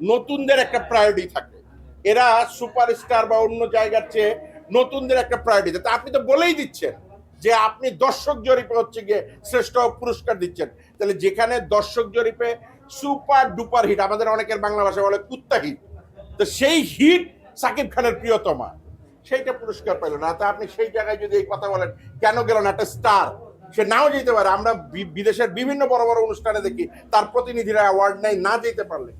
নতুনদের একটা প্রায়োরিটি থাকে। এরা সুপারস্টার বা অন্য জায়গার চেয়ে নতুনদের একটা প্রায়োরিটি তা আপনি তো বলেই দিচ্ছেন যে আপনি দর্শক জরিপে হচ্ছে গিয়ে শ্রেষ্ঠ পুরস্কার দিচ্ছেন। তাহলে যেখানে দর্শক জরিপে সুপার ডুপার হিট আমাদের অনেকের বাংলা ভাষা বলে কুত্তা হিট তো সেই হিট সাকিব খানের প্রিয়তমা। সেইটা পুরস্কার পেল না। তা আপনি সেই জায়গায় যদি এই কথা বলেন, কেন গেল না? একটা স্টার সে নাও যেতে পারে। আমরা বিদেশের বিভিন্ন বড় বড় অনুষ্ঠানে দেখি, তার প্রতিনিধিরা অ্যাওয়ার্ড নেয়, না যেতে পারলে।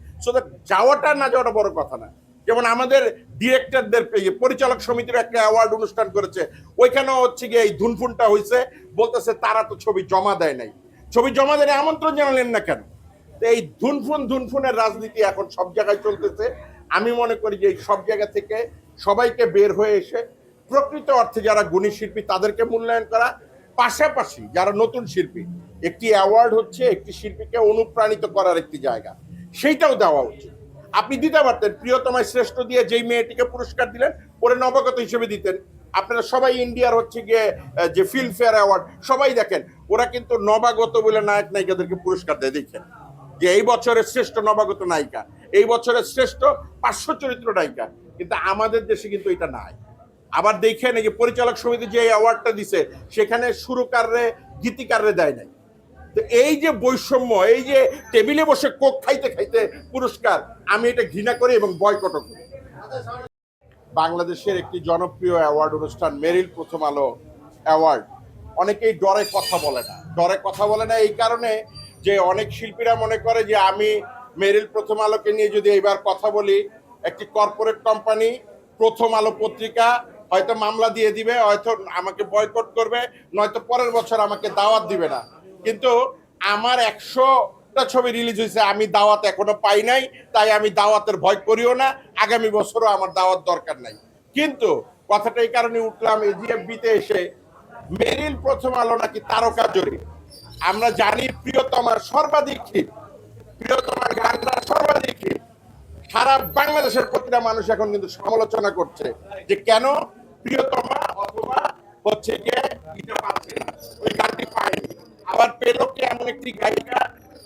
যাওয়াটা না যাওয়াটা বড় কথা না। যেমন আমাদের ডিরেক্টরদের পরিচালক সমিতির একটা অ্যাওয়ার্ড অনুষ্ঠান করেছে, ওইখানেও হচ্ছে গিয়ে এই ধুনফুনটা হয়েছে বলতেছে, তারা তো ছবি জমা দেয় নাই। ছবি জমা দেয় আমন্ত্রণ জানালেন না কেন? এই ধুনফুন, ধুনফুনের রাজনীতি এখন সব জায়গায় চলতেছে। আমি মনে করি যে সব জায়গা থেকে সবাইকে বের হয়ে এসে প্রকৃত অর্থে যারা গুণী শিল্পী, তাদেরকে মূল্যায়ন করা। পাশাপাশি যারা নতুন শিল্পী, একটি অ্যাওয়ার্ড হচ্ছে একটি শিল্পীকে অনুপ্রাণিত করার একটি জায়গা। সেইটাও দেওয়া উচিত। আপনি দিতে পারতেন, প্রিয়তমায় শ্রেষ্ঠ দিয়ে যেই মেয়েটিকে পুরস্কার দিলেন ওরে নবাগত হিসেবে দিতেন। আপনারা সবাই ইন্ডিয়ার হচ্ছে গিয়ে যে ফিল্ম ফেয়ার অ্যাওয়ার্ড, সবাই দেখেন, ওরা কিন্তু নবাগত বলে নায়ক নায়িকাদেরকে পুরস্কার দেয়, দেখেন। যে এই বছরের শ্রেষ্ঠ নবাগত নায়িকা, এই বছরের শ্রেষ্ঠ পার্শ্ব চরিত্র নায়িকা, কিন্তু আমাদের দেশে কিন্তু এটা নাই। আবার দেখেন এই যে পরিচালক সমিতি যে অ্যাওয়ার্ডটা দিছে, সেখানে সুরকাররে, গীতিকাররে দেয় নাই। তো এই যে বৈষম্য, এই যে টেবিলে বসে কোক খাইতে খাইতে পুরস্কার, আমি এটা ঘৃণা করি এবং বয়কটও করি। বাংলাদেশের একটি জনপ্রিয় অ্যাওয়ার্ড অনুষ্ঠান মেরিল প্রথম আলো অ্যাওয়ার্ড। অনেকেই ডরে কথা বলে না। ডরে কথা বলে না এই কারণে যে অনেক শিল্পীরা মনে করে যে আমি মেরিল প্রথম আলোকে নিয়ে যদি এইবার কথা বলি, একটি কর্পোরেট কোম্পানি, প্রথম আলো পত্রিকা, হয়তো মামলা দিয়ে দিবে, হয়তো আমাকে বয়কট করবে, নয়তো পরের বছর আমাকে দাওয়াত দিবে না। কিন্তু আমার একশোটা ছবি রিলিজ হয়েছে, আমি দাওয়াত এখনও পাই নাই, তাই আমি দাওয়াতের ভয় করিও না, আগামী বছরও আমার দাওয়াত দরকার নাই। কিন্তু কথাটা এই কারণে উঠলাম এজিএফবিতে এসে মেরিল প্রথম আলো নাকি তারকা জড়ি আমরা জানি প্রিয়তমার সর্বাধিক হিট প্রিয়তমার গানটা সর্বাধিক হিট সারা বাংলাদেশের প্রতিটা মানুষ এখন কিন্তু সমালোচনা করছে যে কেন প্রিয়তমা অথবা হচ্ছে গিয়ে ওই গানটি পায়নি। আবার পেল কি এমন একটি গায়িকা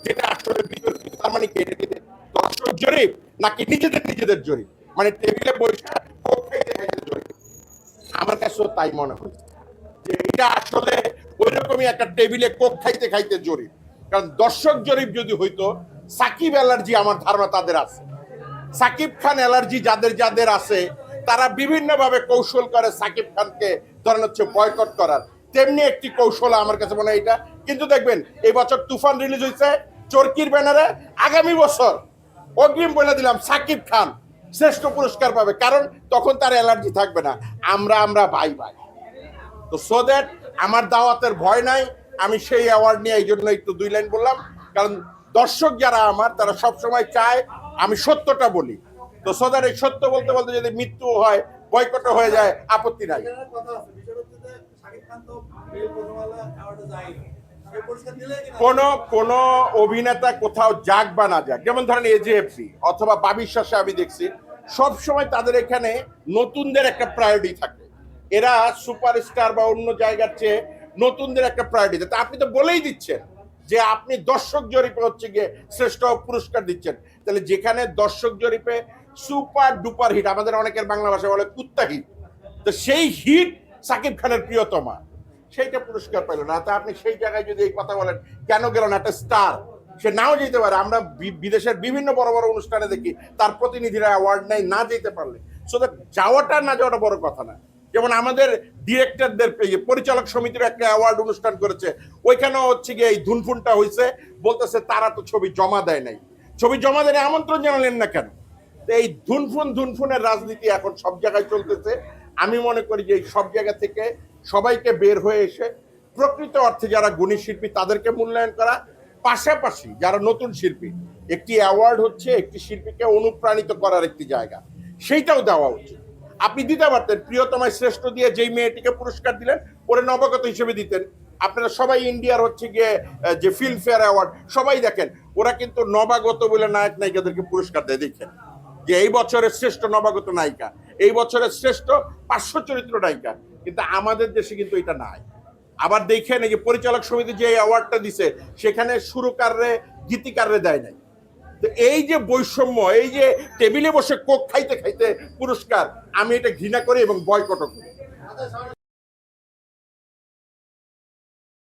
যেটা আসলে বিতর্কিত, তার মানে কি এটা কি দর্শক জরিপ নাকি নিজেদের নিজেদের জরিপ? মানে টেবিলে বৈশাখ আমার কাছেও তাই মনে হয় যে এটা আসলে ওইরকমই একটা টেবিলে কোক খাইতে খাইতে জরিপ। কারণ দর্শক জরিপ যদি হইতো, সাকিব অ্যালার্জি আমার ধারণা তাদের আছে। সাকিব খান অ্যালার্জি যাদের যাদের আছে, তারা বিভিন্নভাবে কৌশল করে সাকিব খানকে ধরেন হচ্ছে বয়কট করার। তেমনি একটি কৌশল আমার কাছে মনে হয় এটা। কিন্তু দেখবেন, এই বছর তুফান রিলিজ হয়েছে চরকির ব্যানারে আগামী বছর অগ্রিম বলে দিলাম, সাকিব খান শ্রেষ্ঠ পুরস্কার পাবে, কারণ তখন তার অ্যালার্জি থাকবে না। আমরা আমরা, ভাই ভাই। তো সো দ্যাট আমার দাওয়াতের ভয় নাই, আমি সেই অ্যাওয়ার্ড নিয়ে এই জন্য একটু দুই লাইন বললাম, কারণ দর্শক যারা আমার, তারা সব সময় চায় আমি সত্যটা বলি। তো সো এই সত্য বলতে বলতে যদি মৃত্যু হয় বয়কট হয়ে যায়, আপত্তি নাই। কিনা? কোন অভিনেতা কোথাও যাক বা না যাক, যেমন ধরেন এজেএফসি অথবা বাবির শাসে আমি দেখছি সব সময় তাদের এখানে নতুনদের একটা প্রায়োরিটি থাকে। এরা সুপারস্টার বা অন্য জায়গার চেয়ে নতুনদের একটা প্রায়োরিটি তা আপনি তো বলেই দিচ্ছেন যে আপনি দর্শক জরিপে হচ্ছে গিয়ে শ্রেষ্ঠ পুরস্কার দিচ্ছেন। তাহলে যেখানে দর্শক জরিপে সুপার ডুপার হিট আমাদের অনেকের বাংলা ভাষা বলে কুত্তা হিট তো সেই হিট সাকিব খানের প্রিয়তমা। সেইটা পুরস্কার পেল না। তা আপনি সেই জায়গায় যদি এই কথা বলেন, কেন গেল না? একটা স্টার সে নাও যেতে পারে। আমরা বিদেশের বিভিন্ন বড় বড় অনুষ্ঠানে দেখি, তার প্রতিনিধিরা অ্যাওয়ার্ড নেয়, না যেতে পারলে। সো যাওয়াটা না যাওয়াটা বড় কথা না। যেমন আমাদের ডিরেক্টরদের পরিচালক সমিতির একটা অ্যাওয়ার্ড অনুষ্ঠান করেছে, ওইখানেও হচ্ছে গিয়ে এই ধুনফুনটা হয়েছে বলতেছে, তারা তো ছবি জমা দেয় নাই। ছবি জমা দেয় আমন্ত্রণ জানালেন না কেন? এই ধুনফুন ধুনফুনের রাজনীতি এখন সব জায়গায় চলতেছে। আমি মনে করি যে এই সব জায়গা থেকে সবাইকে বের হয়ে এসে প্রকৃত অর্থে যারা গুণী শিল্পী, তাদেরকে মূল্যায়ন করা। পাশাপাশি যারা নতুন শিল্পী, একটি অ্যাওয়ার্ড হচ্ছে একটি শিল্পীকে অনুপ্রাণিত করার একটি জায়গা। সেইটাও দেওয়া উচিত। আপনি দিতে পারতেন, প্রিয়তমায় শ্রেষ্ঠ দিয়ে যেই মেয়েটিকে পুরস্কার দিলেন, ওরে নবাগত হিসেবে দিতেন। আপনারা সবাই ইন্ডিয়ার হচ্ছে গিয়ে যে ফিল্ম ফেয়ার অ্যাওয়ার্ড সবাই দেখেন, ওরা কিন্তু নবাগত বলে নায়ক নায়িকাদেরকে পুরস্কার দেয়, দেখেন। যে এই বছরের শ্রেষ্ঠ নবাগত নায়িকা এই বছরের শ্রেষ্ঠ পার্শ্ব চরিত্র নায়িকা। কিন্তু আমাদের দেশে কিন্তু এটা নাই। আবার দেখে নাকি পরিচালক সমিতি যে অ্যাওয়ার্ডটা দিছে, সেখানে সুরকাররে, গীতিকাররে দেয় নাই। তো এই যে বৈষম্য, এই যে টেবিলে বসে কোক খাইতে খাইতে পুরস্কার, আমি এটা ঘৃণা করি এবং বয়কটও করি।